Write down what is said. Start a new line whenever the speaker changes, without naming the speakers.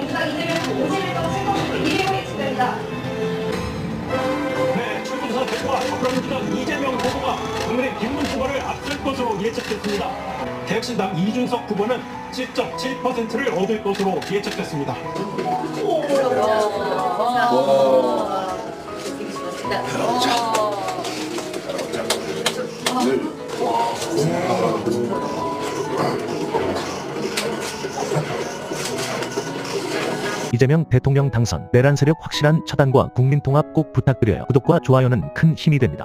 이재명 후보 51.7% 1위로 예측됩니다.
네, 출구조사 결과 더불어민주당 이재명 후보가 국민의 김문 후보를 앞설 것으로 예측됐습니다. 개혁신당 이준석 후보는 10.7%를 얻을 것으로 예측됐습니다.
이재명 대통령 당선 내란 세력 확실한 처단과 국민 통합 꼭 부탁드려요. 구독과 좋아요는 큰 힘이 됩니다.